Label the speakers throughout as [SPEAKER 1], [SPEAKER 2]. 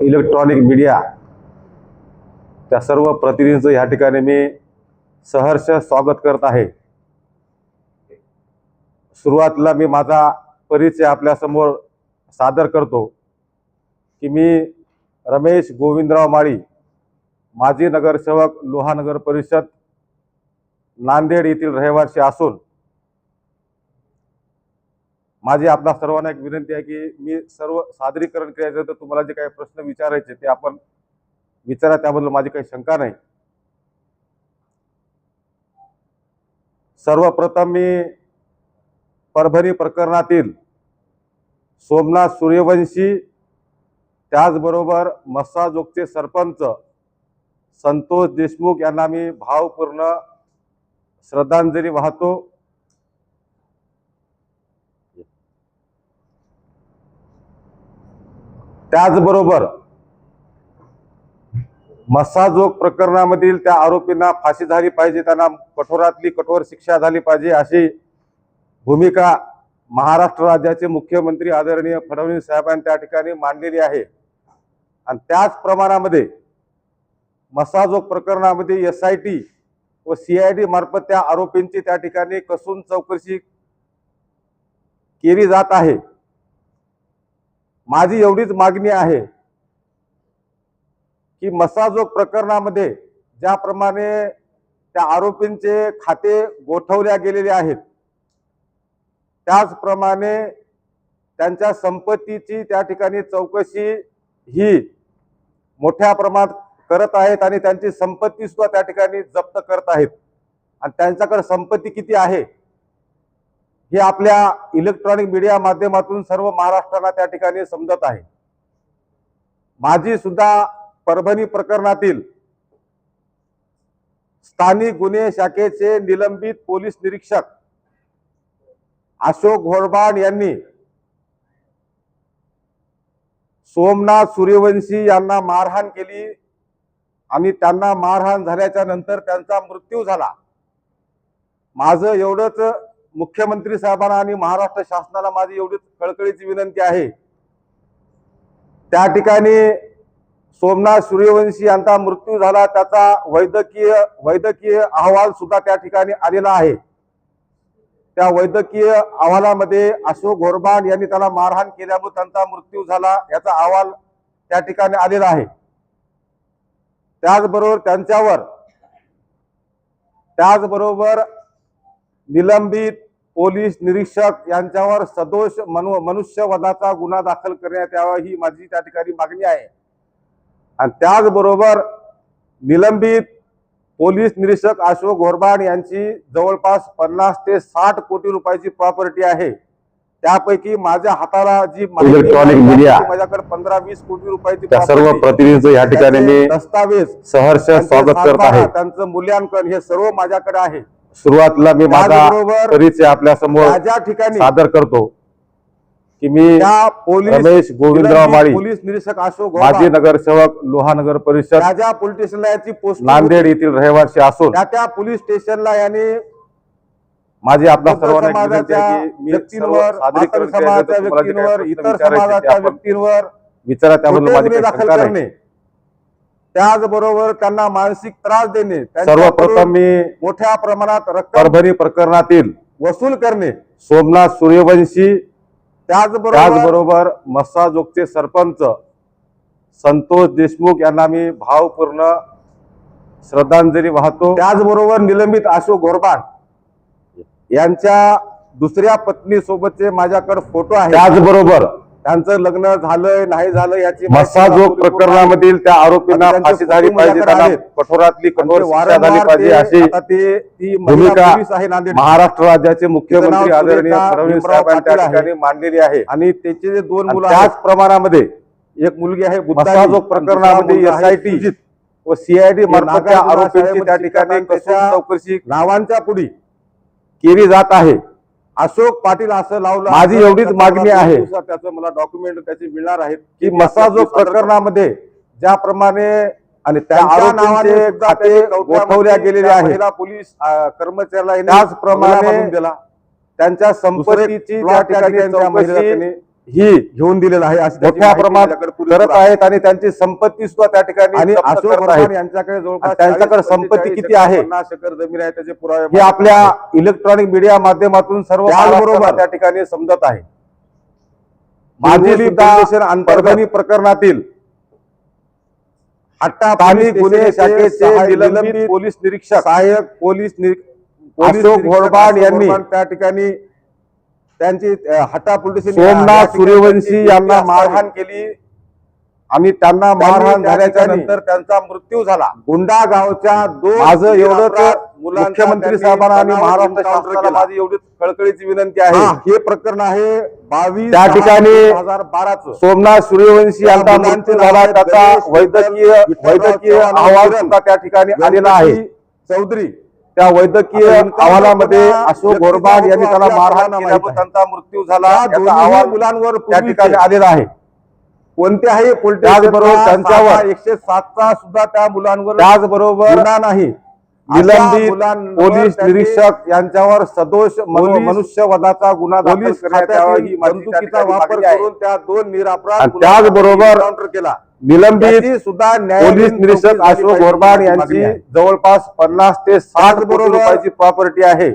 [SPEAKER 1] Electronic media त्या सर्व प्रतिनिधींचं या ठिकाणी मी सहर्ष स्वागत करत आहे. सुरुवातीला मी माझा परिचय आपल्यासमोर सादर करतो की मी रमेश गोविंदराव माळी माजी नगरसेवक लोहा नगर परिषद नांदेड येथील रहिवासी असून माझी आपल्या सर्वांना एक विनंती आहे की मी सर्व सादरीकरण करायचं तर तुम्हाला जे काही प्रश्न विचारायचे ते आपण विचारा त्याबद्दल माझी काही शंका नाही. सर्वप्रथम मी परभणी प्रकरणातील सोमनाथ सूर्यवंशी त्याचबरोबर मस्साजोगचे सरपंच संतोष देशमुख यांना मी भावपूर्ण श्रद्धांजली वाहतो. त्याचबरोबर मसाजोग प्रकरणामधील त्या आरोपींना फाशी झाली पाहिजे त्यांना कठोरातली कठोर शिक्षा झाली पाहिजे अशी भूमिका महाराष्ट्र राज्याचे मुख्यमंत्री आदरणीय फडणवीस साहेबांनी त्या ठिकाणी मांडलेली आहे. आणि त्याच प्रमाणामध्ये मसाजोग प्रकरणामध्ये एस आय टी व सी आय डी मार्फत त्या आरोपींची त्या ठिकाणी कसून चौकशी केली जात आहे. माझी एवढीच मागणी आहे की मसाजोग प्रकरणामध्ये ज्याप्रमाणे त्या आरोपींचे खाते गोठवल्या गेलेले आहेत त्याचप्रमाणे त्यांच्या संपत्तीची त्या ठिकाणी चौकशी ही मोठ्या प्रमाणात करत आहेत आणि त्यांची संपत्ती सुद्धा त्या ठिकाणी जप्त करत आहेत. आणि त्यांच्याकडे संपत्ती किती आहे? हे आपल्या इलेक्ट्रॉनिक मीडिया माध्यमातून सर्व महाराष्ट्राला त्या ठिकाणी समजत आहे. माझी सुद्धा परभणी प्रकरणातील स्थानिक गुन्हे शाखेचे निलंबित पोलीस निरीक्षक अशोक घोरबाड यांनी सोमनाथ सूर्यवंशी यांना मारहाण केली आणि त्यांना मारहाण झाल्याच्यानंतर त्यांचा मृत्यू झाला. माझं एवढंच मुख्यमंत्री साहेबांना आणि महाराष्ट्र शासनाला माझी एवढीच कळकळीची विनंती आहे. त्या ठिकाणी सोमनाथ सूर्यवंशी यांचा मृत्यू झाला त्याचा वैद्यकीय वैद्यकीय अहवाल सुद्धा त्या ठिकाणी आलेला आहे. त्या वैद्यकीय अहवालामध्ये अशोक घोरबाड यांनी त्याला मारहाण केल्यामुळे त्यांचा मृत्यू झाला याचा अहवाल त्या ठिकाणी आलेला आहे. त्याचबरोबर त्यांच्यावर त्याचबरोबर निलंबित पोलीस निरीक्षक यांच्यावर सदोष मनु मनुष्यवधाचा गुन्हा दाखल करण्यात यावा ही माझी त्या ठिकाणी मागणी आहे. आणि त्याचबरोबर निलंबित पोलीस निरीक्षक अशोक घोरबाड यांची जवळपास पन्नास ते साठ कोटी रुपयाची प्रॉपर्टी आहे. त्यापैकी माझ्या हाताला जी मिळाली, media. माझ्याकडे पंधरा वीस कोटी रुपयाची सर्व प्रतिनिधींचं या ठिकाणी मी दस्तावेज सहर्ष स्वागत करत आहे. त्यांचं मूल्यांकन हे सर्व माझ्याकडे आहे.
[SPEAKER 2] सुरुवातीला मी माझा परिचय
[SPEAKER 1] आपल्यासमोर ठिकाणी
[SPEAKER 2] सादर करतो की मी रमेश गोविंदराव माळी
[SPEAKER 1] पोलीस निरीक्षक अशोक
[SPEAKER 2] माजी नगरसेवक लोहा नगर परिषद
[SPEAKER 1] ज्या पोलीस स्टेशनला याची पोस्ट
[SPEAKER 2] नांदेड येथील रहिवासी असून
[SPEAKER 1] त्या त्या पोलीस स्टेशनला यांनी
[SPEAKER 2] माझी आपल्या
[SPEAKER 1] बौद्ध
[SPEAKER 2] सर्वांना
[SPEAKER 1] व्यक्तींवर समाजाच्या व्यक्तींवर इतर समाजाच्या व्यक्तींवर
[SPEAKER 2] विचारा त्याबद्दल माझी
[SPEAKER 1] गुन्हे
[SPEAKER 2] काही
[SPEAKER 1] दाखल
[SPEAKER 2] शंका नाही
[SPEAKER 1] करणे त्याचबरोबर त्यांना मानसिक त्रास देणे
[SPEAKER 2] सर्वप्रथम मी
[SPEAKER 1] मोठ्या प्रमाणात
[SPEAKER 2] परभणी प्रकरणातील
[SPEAKER 1] वसूल करणे.
[SPEAKER 2] सोमनाथ सूर्यवंशी
[SPEAKER 1] त्याचबरोबर
[SPEAKER 2] त्याचबरोबर मस्साजोगचे सरपंच संतोष देशमुख यांना मी भावपूर्ण श्रद्धांजली वाहतो.
[SPEAKER 1] त्याचबरोबर निलंबित अशोक घोरबाड यांच्या दुसऱ्या पत्नी सोबतचे माझ्याकडे फोटो आहेत
[SPEAKER 2] त्याचबरोबर
[SPEAKER 1] त्यांचं लग्न झालंय नाही झालं याची पूर्ण
[SPEAKER 2] प्रकरणामधील त्या आरोपींना फाशी झाली पाहिजे त्यांना. कठोरातली कठोर शिक्षा झाली पाहिजे अशी
[SPEAKER 1] ते
[SPEAKER 2] भूमिका महाराष्ट्र राज्याचे मुख्यमंत्री आदरणीय फडणवीस साहेबांनी त्या. ठिकाणी मांडलेली आहे
[SPEAKER 1] आणि त्याचे जे दोन मुलं
[SPEAKER 2] त्याच प्रमाणामध्ये
[SPEAKER 1] एक मुलगी आहे
[SPEAKER 2] मसाजोग प्रकरणामध्ये
[SPEAKER 1] सुजित.
[SPEAKER 2] व सीआयडी मार्फत आरोपींची त्या ठिकाणी चौकशी
[SPEAKER 1] नावांच्या पुढी
[SPEAKER 2] केली जात आहे
[SPEAKER 1] अशोक पाटील असं लावलं
[SPEAKER 2] माझी एवढीच मागणी आहे.
[SPEAKER 1] त्याचं मला डॉक्युमेंट त्याचे मिळणार आहेत
[SPEAKER 2] की
[SPEAKER 1] आपल्याला सादर
[SPEAKER 2] प्रकरणामध्ये ज्याप्रमाणे
[SPEAKER 1] आणि
[SPEAKER 2] त्या
[SPEAKER 1] नावाने
[SPEAKER 2] खाते गोठवल्या गेलेले.
[SPEAKER 1] महिला पोलीस कर्मचाऱ्याला
[SPEAKER 2] त्याचप्रमाणे त्यांच्या संपत्तीची त्या ठिकाणी ही
[SPEAKER 1] घेऊन दिलेला आहे अशी
[SPEAKER 2] मोठ्या करत
[SPEAKER 1] आहे.
[SPEAKER 2] आहेत आणि त्यांची संपत्ती सुद्धा त्या ठिकाणी
[SPEAKER 1] आणि यांच्याकडे जवळपास
[SPEAKER 2] त्यांच्याकडे
[SPEAKER 1] 40,
[SPEAKER 2] संपत्ती
[SPEAKER 1] 45
[SPEAKER 2] किती आहे?
[SPEAKER 1] 50 एकर जमीन आहे त्याचे पुरावे
[SPEAKER 2] हे आपल्या इलेक्ट्रॉनिक मीडिया माध्यमातून सर्व महाराष्ट्राला त्या ठिकाणी समजत आहे परभणी प्रकरणातील
[SPEAKER 1] हट्टा
[SPEAKER 2] स्थानिक गुन्हे
[SPEAKER 1] पोलीस
[SPEAKER 2] शाखेचे पोलीस निरीक्षक
[SPEAKER 1] सहाय्यक पोलीस निरी- पोलीस
[SPEAKER 2] अशोक
[SPEAKER 1] निरीक्षक
[SPEAKER 2] घोडबाड यांनी
[SPEAKER 1] त्या ठिकाणी त्यांची अ, हट्टा पोलीस
[SPEAKER 2] सोमनाथ सूर्यवंशी यांना मारहाण केली. आणि त्यांना मारहाण झाल्याच्यानंतर त्यांचा मृत्यू झाला.
[SPEAKER 1] गुंडा गावच्या दोन
[SPEAKER 2] माझं
[SPEAKER 1] मुलांचा
[SPEAKER 2] मुख्यमंत्री साहेबांना आणि महाराष्ट्र शासनाला. माझी एवढीच कळकळीची विनंती आहे.
[SPEAKER 1] हे. प्रकरण आहे बावीस
[SPEAKER 2] त्या ठिकाणी सोमनाथ सूर्यवंशी यांचा मृत्यू झाला. त्याचा वैद्यकीय वैद्यकीय अहवाल सुद्धा त्या ठिकाणी आलेला आहे.
[SPEAKER 1] चौधरी.
[SPEAKER 2] त्या वैद्यकीय अहवालामध्ये अशोक
[SPEAKER 1] होतो
[SPEAKER 2] यांनी त्याला मारहाण केल्यामुळे. त्यांचा मृत्यू झाला. याचा अहवाल
[SPEAKER 1] मुलांवर
[SPEAKER 2] त्या ठिकाणी आलेला आहे.
[SPEAKER 1] कोणत्याही
[SPEAKER 2] त्याचबरोबर
[SPEAKER 1] स्टेशनला
[SPEAKER 2] त्यांच्यावर-
[SPEAKER 1] एकशे सातचा सुद्धा त्या मुलांवर
[SPEAKER 2] त्याचबरोबर
[SPEAKER 1] नाही.
[SPEAKER 2] निलंबित पोलीस निरीक्षक यांच्यावर सदोष मनुष्यवधाचा गुन्हा
[SPEAKER 1] पोलीस बंदुकीचा वापर. करून त्या दोन निरापराध
[SPEAKER 2] त्याचबरोबर
[SPEAKER 1] केला
[SPEAKER 2] निलंबित
[SPEAKER 1] सुद्धा
[SPEAKER 2] पोलीस निरीक्षक अशोक
[SPEAKER 1] मागणी
[SPEAKER 2] यांची. जवळपास पन्नास ते साठ
[SPEAKER 1] त्याचबरोबर-
[SPEAKER 2] रुपयाची प्रॉपर्टी आहे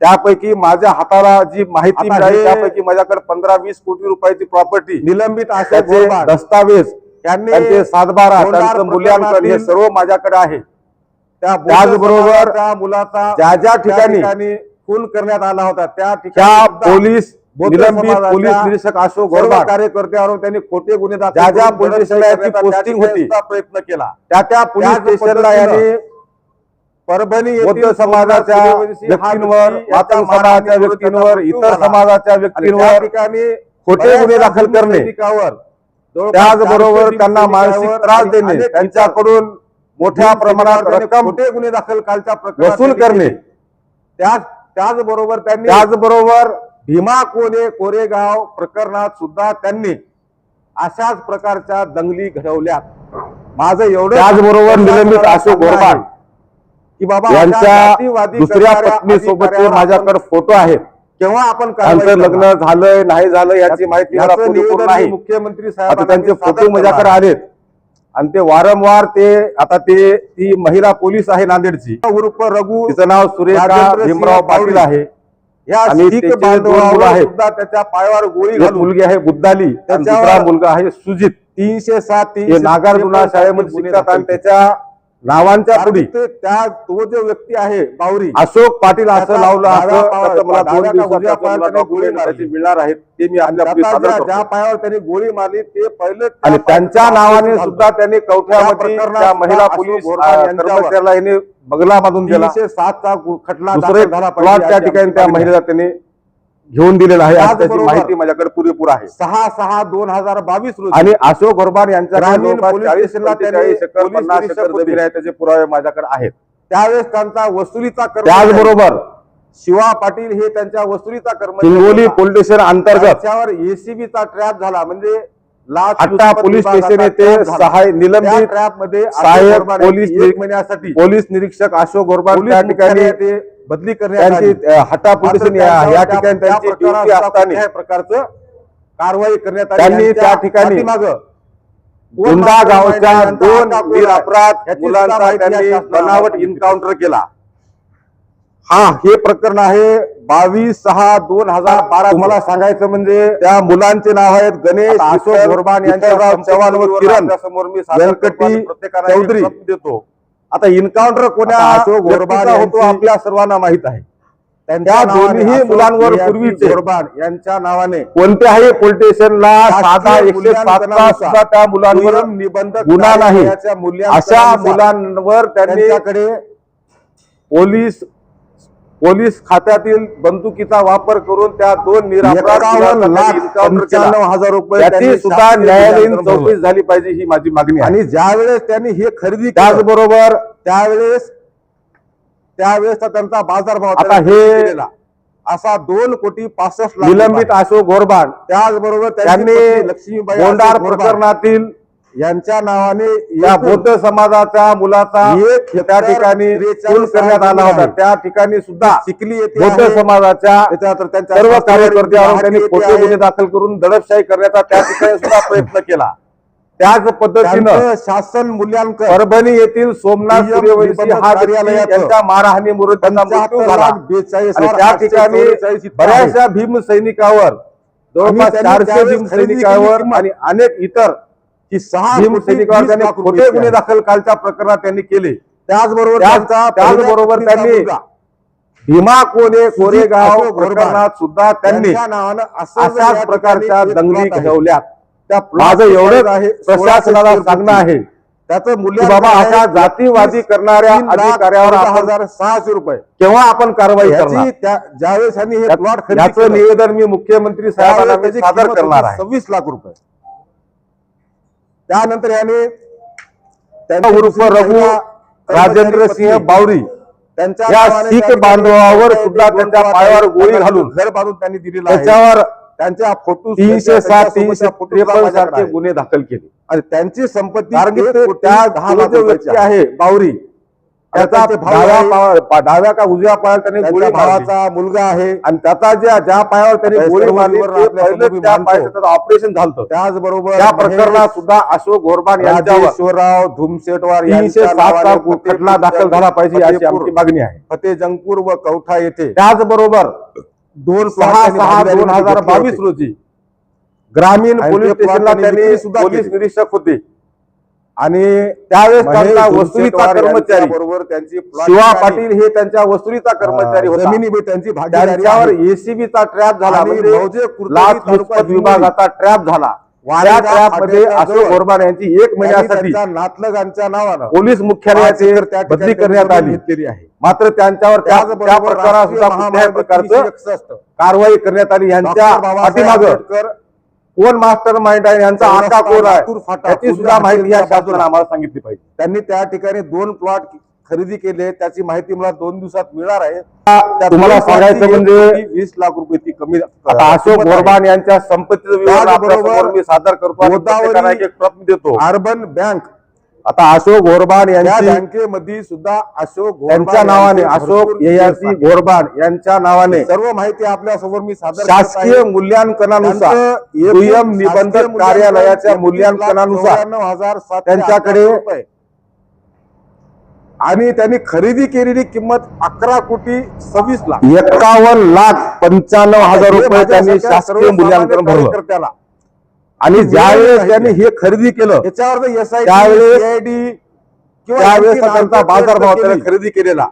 [SPEAKER 2] त्यापैकी माझ्या हाताला जी माहिती मिळाली त्यापैकी माझ्याकडे पंधरा वीस कोटी रुपयाची प्रॉपर्टी
[SPEAKER 1] निलंबित घोरबाड
[SPEAKER 2] दस्तावेज त्यांचे सातबारा त्यांचं मूल्यांकन हे सर्व माझ्याकडे आहे त्याचबरोबर
[SPEAKER 1] त्या मुलाचा
[SPEAKER 2] ज्या ज्या ठिकाणी
[SPEAKER 1] खून करण्यात आला होता त्या
[SPEAKER 2] त्या पोलीस निलंबित पोलीस निरीक्षक अशोक घोरबाड
[SPEAKER 1] कार्यकर्त्यावर त्यांनी खोटे गुन्हे
[SPEAKER 2] ज्या ज्या पोलीस स्टेशनला पोस्टिंग होती.
[SPEAKER 1] प्रयत्न केला
[SPEAKER 2] त्या त्या पोलीस स्टेशनला यांनी
[SPEAKER 1] परभणी
[SPEAKER 2] बौद्ध समाजाच्या व्यक्तींवर
[SPEAKER 1] व्यक्ती
[SPEAKER 2] मातंग समाजाच्या व्यक्तींवर इतर. समाजाच्या व्यक्तींवर
[SPEAKER 1] ठिकाणी
[SPEAKER 2] खोटे गुन्हे दाखल करणे त्याचबरोबर त्यांना मानसिक त्रास देणे त्यांच्याकडून मोठ्या प्रमाणात रक्कम
[SPEAKER 1] खोटे गुन्हे दाखल कालच्या
[SPEAKER 2] वसूल करणे.
[SPEAKER 1] त्याच त्याचबरोबर त्यांनी
[SPEAKER 2] त्याचबरोबर
[SPEAKER 1] भीमा कोले कोरेगाव प्रकरणात सुद्धा त्यांनी अशाच प्रकारच्या दंगली घडवल्यात माझं एवढं
[SPEAKER 2] त्याचबरोबर निलंबित अशोक घोरबाड
[SPEAKER 1] की बाबा
[SPEAKER 2] यांच्या दुसऱ्या पत्नी सोबतचे
[SPEAKER 1] अधिकाऱ्यावर
[SPEAKER 2] माझ्याकडे फोटो आहेत
[SPEAKER 1] केव्हा आपण
[SPEAKER 2] त्यांचं? लग्न झालंय नाही झालं याची माहिती
[SPEAKER 1] मुख्यमंत्री
[SPEAKER 2] आता
[SPEAKER 1] साहेबांना
[SPEAKER 2] त्यांचे फोटो माझ्याकडे. आलेत आणि ते वारंवार ते आता ते ती महिला पोलीस आहे नांदेडची
[SPEAKER 1] उर्फ रघु
[SPEAKER 2] तिचं नाव भीमराव पाटील. आहे
[SPEAKER 1] या. सुद्धा त्याच्या पायावर गोळी
[SPEAKER 2] मुलगी आहे बुद्धाली दुसरा मुलगा आहे सुजित
[SPEAKER 1] तीनशे सात
[SPEAKER 2] नागार जुना शाळेमध्ये शिकतात आणि त्याच्या नावांच्या पुढी.
[SPEAKER 1] त्या तो जो व्यक्ती आहे बावरी.
[SPEAKER 2] अशोक पाटील असं लावलं असं
[SPEAKER 1] गोळी
[SPEAKER 2] मिळणार आहेत ते मी
[SPEAKER 1] ज्या पायावर त्यांनी गोळी मारली ते पहिलं
[SPEAKER 2] आणि त्यांच्या नावाने. सुद्धा त्यांनी कवठ्यामध्ये महिला पोलीस कर्मचाऱ्याला यांनी बगला बांधून दिला.
[SPEAKER 1] सातचा खटला झाला
[SPEAKER 2] त्या ठिकाणी त्या. महिलेला त्यांनी घेऊन दिलेला आहे आज त्याची माहिती माझ्याकडे पुरेपूर आहे
[SPEAKER 1] सहा सहा दोन हजार बावीस रोजी
[SPEAKER 2] आणि अशोक घोरबाड यांच्या
[SPEAKER 1] ग्रामीण पोलीस स्टेशनला त्यांनी निरीक्षक होते.
[SPEAKER 2] त्याचे पुरावे माझ्याकडे आहेत
[SPEAKER 1] त्यावेळेस त्यांचा वसुलीचा कर्मचारी
[SPEAKER 2] त्याचबरोबर
[SPEAKER 1] शिवा पाटील हे त्यांच्या वसुलीचा कर्मचारी
[SPEAKER 2] हिंगोली
[SPEAKER 1] होता.
[SPEAKER 2] पोलीस स्टेशन अंतर्गत
[SPEAKER 1] त्याच्यावर एसीबीचा ट्रॅप झाला म्हणजे लाच लुचपत
[SPEAKER 2] पोलीस
[SPEAKER 1] विभागाचा
[SPEAKER 2] स्टेशन येथे
[SPEAKER 1] trap झाला.
[SPEAKER 2] सहाय
[SPEAKER 1] त्या
[SPEAKER 2] निलंबित
[SPEAKER 1] ट्रॅपमध्ये अशोक
[SPEAKER 2] सहाय्यक पोलीस
[SPEAKER 1] यांची एक महिन्यासाठी
[SPEAKER 2] पोलीस निरीक्षक अशोक घोरबाड
[SPEAKER 1] पोलीस
[SPEAKER 2] त्या ठिकाणी
[SPEAKER 1] बदली करण्यात
[SPEAKER 2] त्यांची
[SPEAKER 1] आली.
[SPEAKER 2] अं, हट्टा पोलीस
[SPEAKER 1] मात्र
[SPEAKER 2] स्टेशन या ठिकाणी त्यांची ड्युटी असताना
[SPEAKER 1] प्रकारचं कारवाई करण्यात आली
[SPEAKER 2] त्यांनी त्या ठिकाणी
[SPEAKER 1] कोण
[SPEAKER 2] गुंडा गावच्या दोन
[SPEAKER 1] सुद्धा
[SPEAKER 2] मुलांचा त्यांनी बनावट
[SPEAKER 1] आहे.
[SPEAKER 2] एन्काउंटर केला
[SPEAKER 1] हा हे प्रकरण आहे बावीस सहा दोन हजार बारा
[SPEAKER 2] तुम्हाला सांगायचं म्हणजे त्या मुलांचे नाव आहेत गणेश
[SPEAKER 1] अशोक घोरबाड यांच्या
[SPEAKER 2] चव्हाण व किरण
[SPEAKER 1] आपल्यासमोर मी
[SPEAKER 2] चौधरी.
[SPEAKER 1] देतो
[SPEAKER 2] आता
[SPEAKER 1] आता अशोक घोरबाड
[SPEAKER 2] व्यक्तीचा होतो आपल्या सर्वांना माहीत आहे.
[SPEAKER 1] त्यांच्या
[SPEAKER 2] दोन्ही मुलांवर पूर्वीचे-
[SPEAKER 1] घोरबाड यांच्या नावाने
[SPEAKER 2] कोणत्याही पोलीस स्टेशनला साधा एकशे सुद्धा त्या मुलांवर
[SPEAKER 1] निबंधक
[SPEAKER 2] गुन्हा नाही. अशा मुलांवर
[SPEAKER 1] त्यांच्याकडे
[SPEAKER 2] पोलीस पोलीस खात्यातील बंदुकीचा वापर करून त्या दोन.
[SPEAKER 1] हजार रुपये
[SPEAKER 2] सुद्धा न्यायालयीन. चौकशी झाली पाहिजे ही माझी मागणी
[SPEAKER 1] आणि ज्या वेळेस त्यांनी हे खरेदी
[SPEAKER 2] त्याचबरोबर
[SPEAKER 1] त्यावेळेस त्यावेळेसचा त्यांचा बाजारभाव
[SPEAKER 2] आता हे.
[SPEAKER 1] असा दोन कोटी पासष्ट
[SPEAKER 2] निलंबित. अशोक घोरबाड
[SPEAKER 1] त्याचबरोबर त्यांची
[SPEAKER 2] त्यांनी
[SPEAKER 1] लक्ष्मीबाई
[SPEAKER 2] प्रकरणातील
[SPEAKER 1] यांच्या नावाने
[SPEAKER 2] या बौद्ध समाजाच्या मुलाचा
[SPEAKER 1] एक
[SPEAKER 2] त्या ठिकाणी करण्यात आला होता. त्या ठिकाणी सुद्धा
[SPEAKER 1] चिखली येथे
[SPEAKER 2] बौद्ध. समाजाच्या
[SPEAKER 1] त्याच्यानंतर त्यांच्या
[SPEAKER 2] सर्व कार्यकर्त्यांवर त्यांनी खोटे. गुन्हे दाखल करून दडपशाही करण्याचा त्या ठिकाणी सुद्धा प्रयत्न केला त्याच पद्धतीनं
[SPEAKER 1] शासन मूल्यांकन
[SPEAKER 2] परभणी येथील सोमनाथ सूर्यवंशी हा व्यक्ती
[SPEAKER 1] कार्यालयाचं
[SPEAKER 2] यांच्या मारहाणीमुळे त्यांचा मृत्यू
[SPEAKER 1] पंच्याहत्तर
[SPEAKER 2] झाला
[SPEAKER 1] लाख बेचाळीस
[SPEAKER 2] त्या ठिकाणी. बऱ्याचशा भीम सैनिकावर जवळपास चारशे भीम सैनिकावर आणि अनेक इतर
[SPEAKER 1] की सहा
[SPEAKER 2] भीम
[SPEAKER 1] कोटी
[SPEAKER 2] सैनिकावर
[SPEAKER 1] वीस
[SPEAKER 2] त्यांनी
[SPEAKER 1] लाख
[SPEAKER 2] खोटे गुन्हे. दाखल कालच्या प्रकरणात त्यांनी केले.
[SPEAKER 1] त्याचबरोबर
[SPEAKER 2] त्याच-
[SPEAKER 1] त्यांचा
[SPEAKER 2] त्याचबरोबर त्यांनी भीमा कोणे कोरेगाव प्रकरणात सुद्धा त्यांनी अशाच प्रकारच्या दंगली. घडवल्यात.
[SPEAKER 1] त्या
[SPEAKER 2] माझं एवढंच
[SPEAKER 1] आहे
[SPEAKER 2] प्रशासनाला
[SPEAKER 1] 1600
[SPEAKER 2] सांगणं आहे
[SPEAKER 1] त्याचं मूल्य
[SPEAKER 2] बाबा अशा जातीवादी करणाऱ्या अधिकाऱ्यावर
[SPEAKER 1] हजार सहाशे रुपये.
[SPEAKER 2] केव्हा आपण कारवाई करणार?
[SPEAKER 1] ज्यावेळेस यांनी हे प्लॉट
[SPEAKER 2] निवेदन मी मुख्यमंत्री साहेबांना सादर करणार आहे.
[SPEAKER 1] सव्वीस लाख रुपये. त्यानंतर याने त्यांच्या
[SPEAKER 2] उर्फ रघु राजेंद्र सिंह बावरी
[SPEAKER 1] त्यांच्या
[SPEAKER 2] या शीख बांधवावर सुद्धा त्यांच्या पायावर. गोळी घालून
[SPEAKER 1] घर बांधून त्यांनी दिलेलं
[SPEAKER 2] त्याच्यावर
[SPEAKER 1] त्यांच्या फोटो
[SPEAKER 2] तीनशे सात तीनशे त्रेपन्न सारखे
[SPEAKER 1] आहेत.
[SPEAKER 2] गुन्हे दाखल केले
[SPEAKER 1] आणि त्यांची संपत्ती
[SPEAKER 2] त्या व्यक्ती.
[SPEAKER 1] आहे
[SPEAKER 2] बावरी त्याचा डाव्या डाव्या का उजव्या पायावर त्याने गोळी
[SPEAKER 1] भावाचा. मुलगा आहे.
[SPEAKER 2] आणि त्याचा ज्या ज्या पायावर त्याने गोळी मारली. त्याचं ऑपरेशन झालं
[SPEAKER 1] त्याचबरोबर
[SPEAKER 2] त्या
[SPEAKER 1] महेश
[SPEAKER 2] प्रकरणात सुद्धा अशोक गोरबान यांच्यावर तीनशे सात चा
[SPEAKER 1] फतेपूर
[SPEAKER 2] खटला दाखल झाला पाहिजे अशी आमची मागणी आहे.
[SPEAKER 1] फतेजंगपूर व कवठा येथे
[SPEAKER 2] त्याचबरोबर
[SPEAKER 1] दोन
[SPEAKER 2] सहा सहा दोन हजार बावीस रोजी. ग्रामीण पोलीस स्टेशनला
[SPEAKER 1] त्यांनी सुद्धा
[SPEAKER 2] पोलीस. निरीक्षक होते.
[SPEAKER 1] आणि
[SPEAKER 2] त्यावेळेस त्यांचा
[SPEAKER 1] धुमशेटवार
[SPEAKER 2] वसुलीचा कर्मचारी.
[SPEAKER 1] बरोबर त्यांची
[SPEAKER 2] शिवा पाटील हे त्यांच्या वसुलीचा कर्मचारी होता.
[SPEAKER 1] त्यांची
[SPEAKER 2] त्यांच्यावर. एसीबीचा ट्रॅप झाला. म्हणजे विभागाचा ट्रॅप झाला.
[SPEAKER 1] वारेगाव ट्रॅपमध्ये
[SPEAKER 2] अशोक गोरबान यांची एक
[SPEAKER 1] त्यांनी
[SPEAKER 2] महिन्यासाठी
[SPEAKER 1] नातलगांच्या नावानं
[SPEAKER 2] पोलीस मुख्यालयाचे बदली करण्यात
[SPEAKER 1] त्यांनी
[SPEAKER 2] आली.
[SPEAKER 1] आहे.
[SPEAKER 2] मात्र त्यांच्यावर त्या
[SPEAKER 1] त्याचबरोबर
[SPEAKER 2] त्या प्रकारात
[SPEAKER 1] राष्ट्रीय
[SPEAKER 2] सुद्धा कुठल्याही
[SPEAKER 1] महामार्ग
[SPEAKER 2] प्रकारचं
[SPEAKER 1] 361
[SPEAKER 2] कारवाई करण्यात आली. यांच्या पाठीमागं कोण मास्टर माइंड आहे यांचा आका कोण आहे?
[SPEAKER 1] लातूर फाटा,
[SPEAKER 2] याची सुद्धा माहिती या शासनाने आम्हाला सांगितली पाहिजे.
[SPEAKER 1] त्यांनी त्या ठिकाणी दोन प्लॉट खरेदी केले त्याची माहिती मला दोन दिवसात मिळणार आहे.
[SPEAKER 2] तुम्हाला सांगायचं म्हणजे
[SPEAKER 1] वीस लाख रुपये ती कमी
[SPEAKER 2] अशोक. गोरबान यांच्या संपत्तीचं
[SPEAKER 1] त्याचबरोबर
[SPEAKER 2] आपल्यासमोर मी सादर करतो देतो.
[SPEAKER 1] अर्बन बँक
[SPEAKER 2] आता अशोक गोरबान
[SPEAKER 1] या
[SPEAKER 2] यांची
[SPEAKER 1] बँकेमध्ये सुद्धा अशोक घोरबाड
[SPEAKER 2] त्यांच्या नावाने अशोक
[SPEAKER 1] आहेत.
[SPEAKER 2] गोरबान यांच्या नावाने
[SPEAKER 1] सर्व माहिती आपल्यासमोर मी सादर
[SPEAKER 2] शासकीय. मूल्यांकनानुसार दुय्यम निबंधक कार्यालयाच्या
[SPEAKER 1] 31 लाख
[SPEAKER 2] मूल्यांकनानुसार
[SPEAKER 1] 94,788
[SPEAKER 2] त्यांच्याकडे.
[SPEAKER 1] आणि त्यांनी खरेदी केलेली किंमत अकरा कोटी सव्वीस लाख
[SPEAKER 2] एकावन्न लाख पंच्याण्णव हजार रुपये त्यांनी शासकीय मूल्यांकन भरलं आणि ज्यावेळेस त्यांनी हे खरेदी केलं
[SPEAKER 1] याच्यावर एस आय
[SPEAKER 2] त्यावेळेस- त्यावेळेस त्यांचा बाजारभाव त्याने खरेदी केलेला.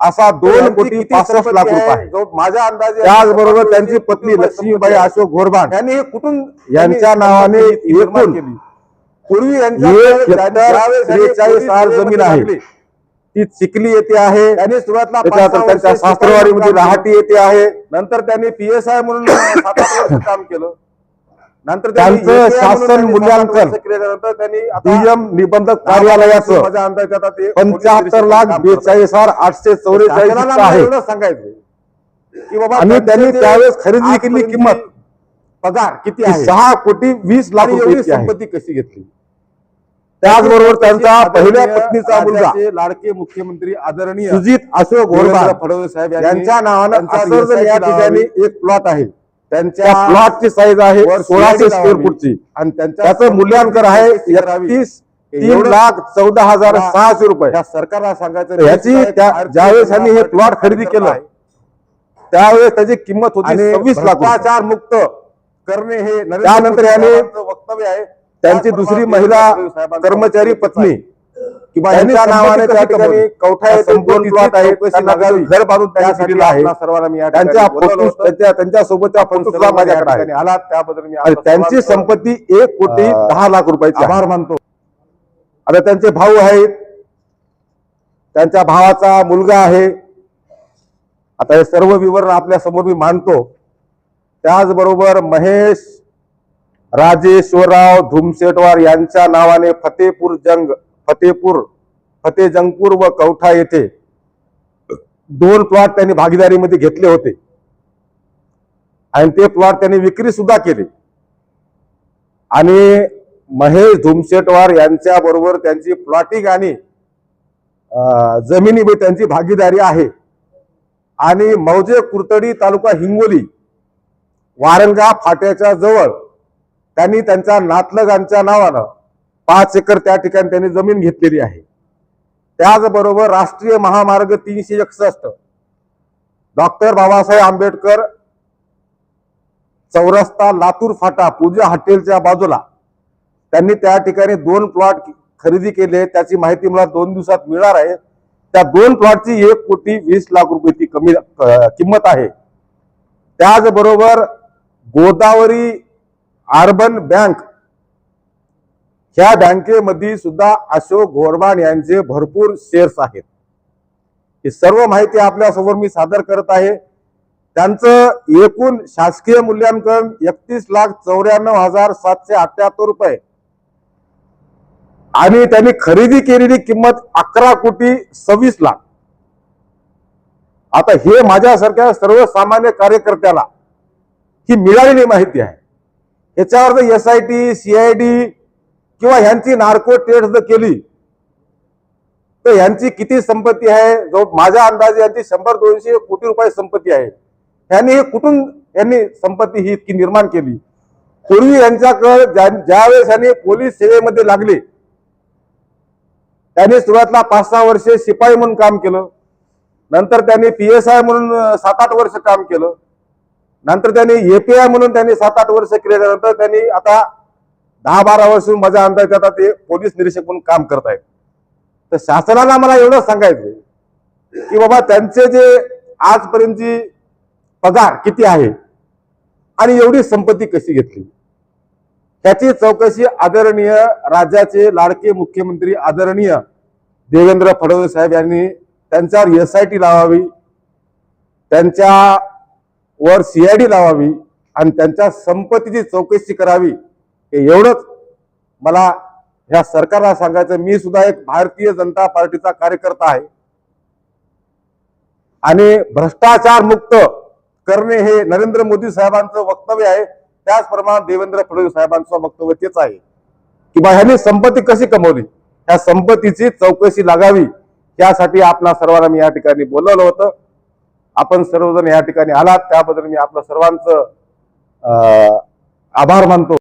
[SPEAKER 2] असा दोन कोटी पासष्ट लाख रुपये.
[SPEAKER 1] माझ्या अंदाजे
[SPEAKER 2] त्याचबरोबर त्यांची पत्नी लक्ष्मीबाई अशोक गोरबान.
[SPEAKER 1] त्यांनी हे कुठून
[SPEAKER 2] यांच्या नावाने एकूण.
[SPEAKER 1] पूर्वी यांनी पोलीस
[SPEAKER 2] जमीन आहे. ती चिखली येथे आहे.
[SPEAKER 1] त्यांनी सुरुवातला
[SPEAKER 2] त्यांच्या
[SPEAKER 1] शिपाई
[SPEAKER 2] राहाटी येथे आहे.
[SPEAKER 1] नंतर त्यांनी पीएसआय म्हणून काम केलं. नंतर
[SPEAKER 2] त्यांचं शासन मूल्यांकन दुय्यम निबंधक कार्यालयाचं पंच्याहत्तर लाख. बेचाळीस हजार आठशे चौवेचाळीस आहे
[SPEAKER 1] सांगायचं की बाबा
[SPEAKER 2] आणि त्यांनी त्यावेळेस खरेदी
[SPEAKER 1] आजपर्यंतची
[SPEAKER 2] किंमत
[SPEAKER 1] पगार किती
[SPEAKER 2] सहा कोटी वीस लाख
[SPEAKER 1] एवढी. संपत्ती कशी घेतली
[SPEAKER 2] त्याचबरोबर त्यांचा पहिल्या पत्नीचा मुलगा
[SPEAKER 1] लाडके मुख्यमंत्री आदरणीय
[SPEAKER 2] सुजित अशोक
[SPEAKER 1] फडणवीस साहेब
[SPEAKER 2] यांच्या नावानं. एक प्लॉट आहे
[SPEAKER 1] त्यांच्या
[SPEAKER 2] प्लॉटची साईज आहे सोळाशे स्क्वेअर. फूटची.
[SPEAKER 1] आणि त्यांच्या
[SPEAKER 2] त्याचं मूल्यांकन आहे. एकतीस तीन लाख चौदा हजार सहाशे रुपये.
[SPEAKER 1] सरकारला सांगायचं भारतीय
[SPEAKER 2] ज्यावेळेस
[SPEAKER 1] जनता
[SPEAKER 2] यांनी हे प्लॉट खरेदी केलं
[SPEAKER 1] आहे.
[SPEAKER 2] त्यावेळेस त्याची किंमत होती सव्वीस लाख
[SPEAKER 1] मुक्त करणे हे
[SPEAKER 2] त्यानंतर याने
[SPEAKER 1] वक्तव्य आहे.
[SPEAKER 2] त्यांची दुसरी महिला कर्मचारी पत्नी.
[SPEAKER 1] आहे. की बा
[SPEAKER 2] त्यांच्या
[SPEAKER 1] यांनी
[SPEAKER 2] नावाने त्या ठिकाणी? कवठा प्लॉट. घर बांधून
[SPEAKER 1] त्यासाठी
[SPEAKER 2] आहे
[SPEAKER 1] सर्वांना मी
[SPEAKER 2] त्यांच्या सोबतच्या माझ्याकडे आहे
[SPEAKER 1] आलात त्याबद्दल मी
[SPEAKER 2] त्यांची संपत्ती एक कोटी दहा लाख रुपयाची.
[SPEAKER 1] आभार मानतो
[SPEAKER 2] आता त्यांचे भाऊ आहेत त्यांच्या भावाचा मुलगा आहे आता हे सर्व विवरण आपल्यासमोर मी मांडतो त्याचबरोबर महेश राजेश्वरराव धुमशेटवार यांच्या नावाने फतेपूर जंग फतेपूर फतेजंगपूर व कवठा येथे दोन प्लॉट त्यांनी भागीदारीमध्ये घेतले होते. आणि ते प्लॉट त्यांनी विक्री सुद्धा केले. आणि
[SPEAKER 1] महेश धुमशेटवार यांच्या बरोबर त्यांची प्लॉटिंग आणि अं, त्यांची भागीदारी आहे. आणि मौजे कुर्तडी तालुका हिंगोली वारंगा फाट्याच्या जवळ त्यांनी त्यांच्या नातलगांच्या नावानं पाच एकर त्या ठिकाणी त्यांनी जमीन घेतलेली आहे. त्याचबरोबर राष्ट्रीय महामार्ग तीनशे एकसष्ट. डॉक्टर बाबासाहेब आंबेडकर चौरस्ता लातूर फाटा पूजा हॉटेलच्या बाजूला त्यांनी त्या ठिकाणी दोन प्लॉट खरेदी केले. त्याची माहिती मला दोन दिवसात मिळणार आहे. त्या दोन प्लॉटची एक कोटी वीस लाख रुपये ती कमी किंमत आहे. त्याचबरोबर गोदावरी अर्बन बँक ह्या बँकेमध्ये सुद्धा अशोक घोरबाण यांचे भरपूर शेअर्स आहेत. ही सर्व माहिती आपल्यासमोर मी सादर करत आहे. त्यांचं एकूण शासकीय मूल्यांकन एकतीस लाख चौऱ्याण्णव हजार सातशे अठ्याहत्तर रुपये. आणि त्यांनी खरेदी केलेली किंमत अकरा कोटी सव्वीस लाख. आता हे माझ्यासारख्या सर्वसामान्य कार्यकर्त्याला ही मिळालेली माहिती आहे. याच्यावर एस आय टी सीआयडी किंवा ह्यांची नार्को टेस्ट जर केली तर ह्यांची किती संपत्ती आहे? जो माझ्या अंदाजे यांची शंभर दोनशे कोटी रुपये संपत्ती आहे. यांनी हे कुठून यांनी संपत्ती ही इतकी निर्माण केली? पूर्वी यांच्याकडे ज्यावेळेस यांनी पोलीस सेवेमध्ये लागले त्यांनी सुरुवातीला पाच सहा वर्षे शिपाई म्हणून काम केलं. नंतर त्यांनी पी एस आय म्हणून सात आठ वर्ष काम केलं. नंतर त्यांनी एपीआय म्हणून त्यांनी सात आठ वर्ष केल्यानंतर त्यांनी आता दहा बारा वर्ष माझ्या अंदाज आता ते पोलीस निरीक्षक म्हणून काम करत आहेत तर शासनाला मला एवढं सांगायचं की बाबा त्यांचे जे आजपर्यंतची पगार किती आहे आणि एवढी संपत्ती कशी घेतली? त्याची चौकशी आदरणीय राज्याचे लाडके मुख्यमंत्री आदरणीय देवेंद्र फडणवीस साहेब यांनी त्यांच्यावर एस आय टी लावावी त्यांच्यावर सीआयडी लावावी आणि त्यांच्या संपत्तीची चौकशी करावी हे एवढंच मला ह्या सरकारला सांगायचं मी सुद्धा एक भारतीय जनता पार्टीचा कार्यकर्ता आहे. आणि भ्रष्टाचार मुक्त करणे हे नरेंद्र मोदी साहेबांचं वक्तव्य आहे. त्याचप्रमाणे देवेंद्र फडणवीस साहेबांचं वक्तव्य तेच आहे. की बा ह्यांनी संपत्ती कशी कमवली? त्या संपत्तीची चौकशी लागावी. त्यासाठी आपला सर्वांना मी या ठिकाणी बोलवलं होतं. आपण सर्वजण या ठिकाणी आलात. त्याबद्दल मी आपलं सर्वांचं अं, आभार मानतो.